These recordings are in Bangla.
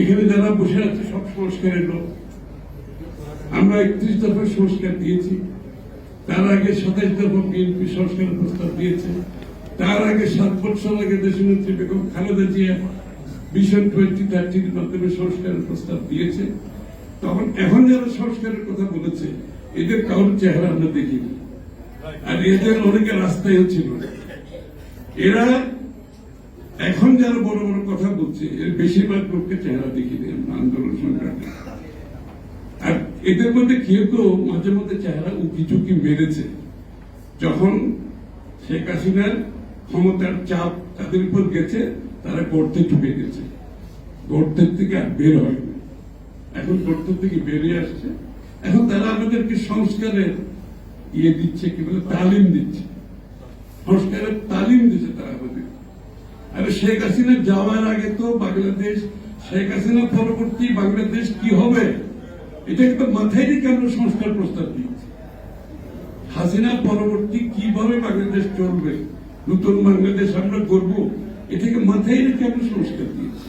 এখানে যারা বসে আছে, সব সংস্কারের লোক। আমরা একত্রিশ দফার সংস্কার দিয়েছি। তার আগে সাতাইশ দফা বিএনপি সংস্কারের প্রস্তাব দিয়েছে। তার আগে সাত বছর আগে দেশনেত্রী বেগম খালেদা জিয়া মিশন টোয়েন্টি থার্টির মাধ্যমে সংস্কারের প্রস্তাব দিয়েছে। তখন এখন যারা সংস্কারের কথা বলেছে, এদের কারোর চেহারা আমরা দেখিনি। আর এদের অনেকে রাস্তায়ও ছিল এরা এখন যারা বড় বড় কথা বলছে, এর বেশিরভাগ লোককে চেহারা দেখিনি আমরা আন্দোলন সংগ্রামে। আর এদের মধ্যে কেউ কেউ মাঝে মধ্যে চেহারা উকি ঝুঁকি মেরেছে। যখন শেখ হাসিনার ক্ষমতার চাপ তাদের উপর গেছে, তারা গর্তে ঢুকে গেছে। গর্তের থেকে আর বের হয়নি এখন গর্তের থেকে বেরিয়ে আসছে। এখন তারা আমাদেরকে সংস্কারের ইয়ে দিচ্ছে, কি বলে, তালিম দিচ্ছে। সংস্কারের তালিম দিচ্ছে তারা। আরে শেখ হাসিনা যাওয়ার আগে তো বাংলাদেশ, শেখ হাসিনা পরবর্তী বাংলাদেশ কি হবে? এটা কিন্তু মাথায় রেখে আমরা সংস্কার প্রস্তাব দিচ্ছি হাসিনা পরবর্তী কীভাবে বাংলাদেশ চলবে, নতুন বাংলাদেশ আমরা করব এটাকে মাথায় রেখে আমরা সংস্কার দিয়েছি।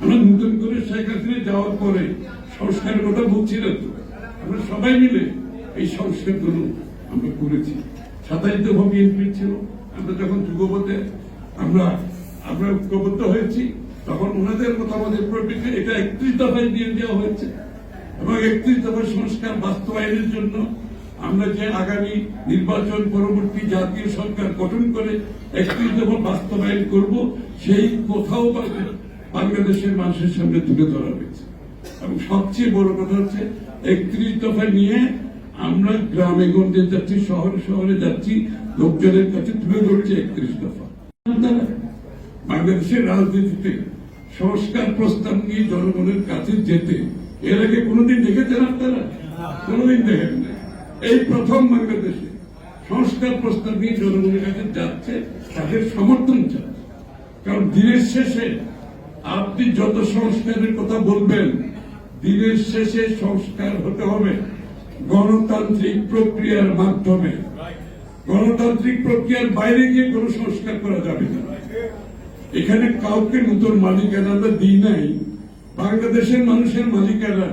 আমরা নতুন করে শেখ হাসিনা যাওয়ার পরে সংস্কারের কথা বলছি না তো। আমরা সবাই মিলে এই সংস্কারগুলো আমরা করেছি। সাতাইশ দফা বিএনপি ছিল, আমরা যখন যুগপথে আমরা আমরা ঐক্যবদ্ধ হয়েছি, তখন ওনাদের মতামতের পরিপ্রেক্ষিতে এটা একত্রিশ দফায় দিয়ে দেওয়া হয়েছে। এবং একত্রিশ দফার সংস্কার বাস্তবায়নের জন্য আমরা যে আগামী নির্বাচন পরবর্তী জাতীয় সরকার গঠন করে একত্রিশ দফা বাস্তবায়ন করব, সেই কোথাও বাংলাদেশের মানুষের সামনে তুলে ধরা হয়েছে। এবং সবচেয়ে বড় কথা হচ্ছে, একত্রিশ দফা নিয়ে আমরা গ্রামে গঞ্জে যাচ্ছি, শহরে শহরে যাচ্ছি, লোকজনের কাছে তুলে ধরছে একত্রিশ দফা। বাংলাদেশের রাজনীতিতে সংস্কার প্রস্তাব নিয়ে জনগণের কাছে যেতে, এর আগে কোনোদিন দেখেছেন আপনারা? কোনোদিন দেখেন না এই প্রথম বাংলাদেশে সংস্কার প্রস্তাব নিয়ে জনগণের কাছে যাচ্ছে, তাদের সমর্থন চাচ্ছে। কারণ দিনের শেষে আপনি যত সংস্কারের কথা বলবেন, দিনের শেষে সংস্কার হতে হবে গণতান্ত্রিক প্রক্রিয়ার মাধ্যমে। গণতান্ত্রিক প্রক্রিয়ার বাইরে গিয়ে কোনো সংস্কার করা যাবে না। এখানে কাউকে নতুন মালিকানা আমরা দিই নাই। বাংলাদেশের মানুষের মালিকানা,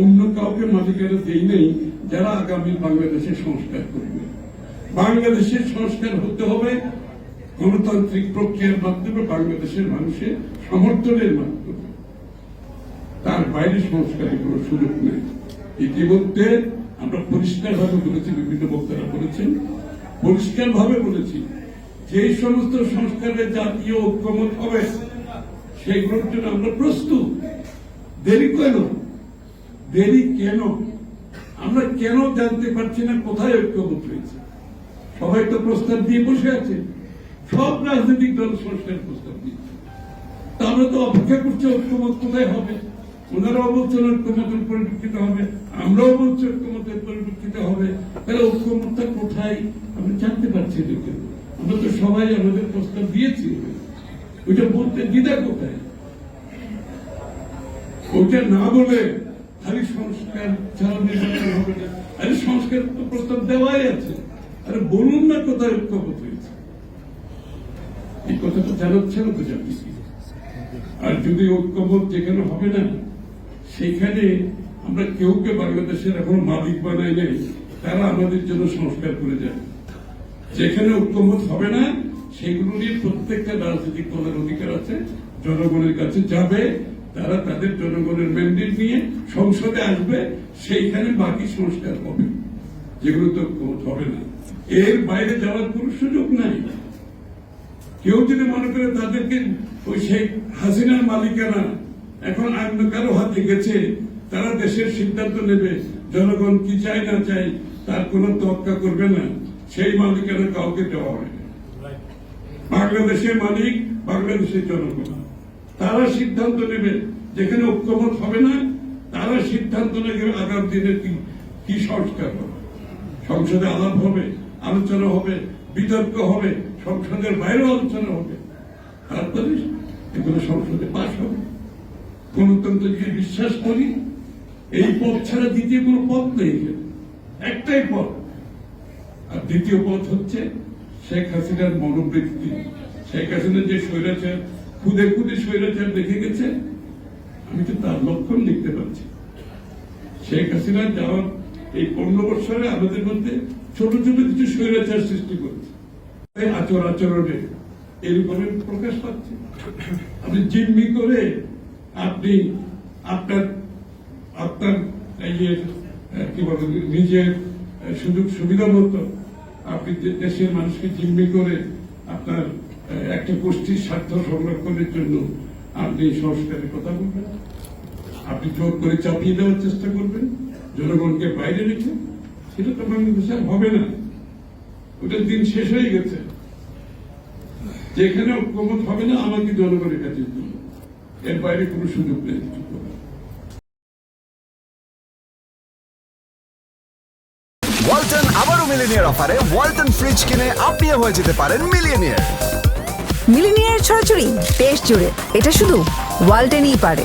অন্য কাউকে মালিকানা দিই নাই, যারা আগামী বাংলাদেশের সংস্কার করবে। বাংলাদেশের সংস্কার হতে হবে গণতান্ত্রিক প্রক্রিয়ার মাধ্যমে বাংলাদেশের মানুষের সমর্থনের মাধ্যমে। তার বাইরে সংস্কারের কোনো সুযোগ নেই। ইতিমধ্যে আমরা পরিষ্কার ভাবে বলেছি, বিভিন্ন বক্তারা বলেছেন পরিষ্কার ভাবে বলেছি যে সমস্ত সংস্কারের জাতীয় ঐক্যমত হবে সেইগুলোর জন্য আমরা প্রস্তুত। দেরি কেন? দেরি কেন? আমরা কেন জানতে পারছি না কোথায় ঐক্যমত হয়েছে? সবাই তো প্রস্তাব দিয়ে বসে আছে। সব রাজনৈতিক দল সংস্কার প্রস্তাব দিচ্ছে। তা আমরা তো অপেক্ষা করছি ঐক্যমত কোথায় হবে। ওনারাও বলছেন ঐক্যমতের পরিপ্রেক্ষিতে হবে। আমরাও বলছি ঐক্যমতের পরিপ্রেক্ষিতে হবে। তাহলে ঐক্যমতটা কোথায়? আমরা জানতে পারছি না কেন আমরা তো সবাই আমাদের প্রস্তাব দিয়েছি। ওইটা বলতে দ্বিধা কোথায়? ওইটা না বলে খালি সংস্কার ছাড়া হবে না। আরে সংস্কার তো প্রস্তাব দেওয়াই আছে। আরে বলুন না কোথায় ঐক্যমত হয়েছে। এই কথাটা জানাচ্ছে না তো জানি। আর যদি ঐক্যমত যেখানে হবে না সেখানে আমরা কেউ কে বাংলাদেশের এখন মালিক বানাই নেই, তারা আমাদের জন্য সংস্কার করে যাবে। যেখানে ঐক্যমত হবে না সেগুলো নিয়ে প্রত্যেকটা রাজনৈতিক দলের অধিকার আছে, জনগণের কাছে যাবে, তারা তাদের জনগণের ম্যান্ডেট নিয়ে সংসদে আসবে, সেইখানে বাকি সংস্কার হবে। যেগুলো তো হবে না। এর বাইরে যাওয়ার কোন সুযোগ নাই। কেউ যদি মনে করে তাদেরকে ওই শেখ হাসিনার মালিকানা এখন অন্য কারও হাতে গেছে, তারা দেশের সিদ্ধান্ত নেবে, জনগণ কি চায় না চায়, তার কোনো তক্কা করবে না। সেই মালিকানা কাউকে দেওয়া হয় না। বাংলাদেশের মালিক বাংলাদেশের জনগণ তারা সিদ্ধান্ত নেবে যেখানে ঐক্যমত হবে না, তারা সিদ্ধান্ত নেবে আগামী দিনে কি কি সংস্কার হবে সংসদে আলাপ হবে, আলোচনা হবে, বিতর্ক হবে, সংসদের বাইরেও আলোচনা হবে তারপরে এগুলো সংসদে পাশ হবে গণতন্ত্র যে বিশ্বাস করি, এই পথ ছাড়া দ্বিতীয় কোনো পথ নেই। একটাই পথ আর দ্বিতীয় পথ হচ্ছে শেখ হাসিনার মনোবৃত্তি। শেখ হাসিনা যে স্বৈরাচার, খুদে খুদে স্বৈরাচার দেখে গেছে, আমি তো তার লক্ষণ লিখতে পারছি শেখ হাসিনা যাওয়ার এই পনেরো বছরে আমাদের মধ্যে ছোট ছোট কিছু স্বৈরাচার সৃষ্টি করছে। আচর আচরণে এরকমের প্রকাশ পাচ্ছে। আপনি জিম্মি করে আপনি আপনার আপনার এই কি বলে, নিজের সুযোগ সুবিধা মতো আপনি দেশের মানুষকে জিম্মি করে আপনার একটা গোষ্ঠীর স্বার্থ সংরক্ষণের জন্য আপনি সংস্কারের কথা বলবেন? আপনি জোর করে চাপিয়ে দেওয়ার চেষ্টা করবেন? জনগণকে বাইরে রেখে? সেটা তো বাংলাদেশে আর হবে না। ওটার দিন শেষ হয়ে গেছে। যেখানে ঐক্যমত হবে না, আমাকে জনগণের কাছে এর বাইরে কোনো সুযোগ নেই। ওয়ালটন আবারও মিলিনিয়ার অফারে ওয়ালটন ফ্রিজ কিনে আপনিও হয়ে যেতে পারেন মিলিয়নিয়ার মিলিনিয়ার ছড়াছড়ি দেশ জুড়ে। এটা শুধু ওয়ালটেনই পারে।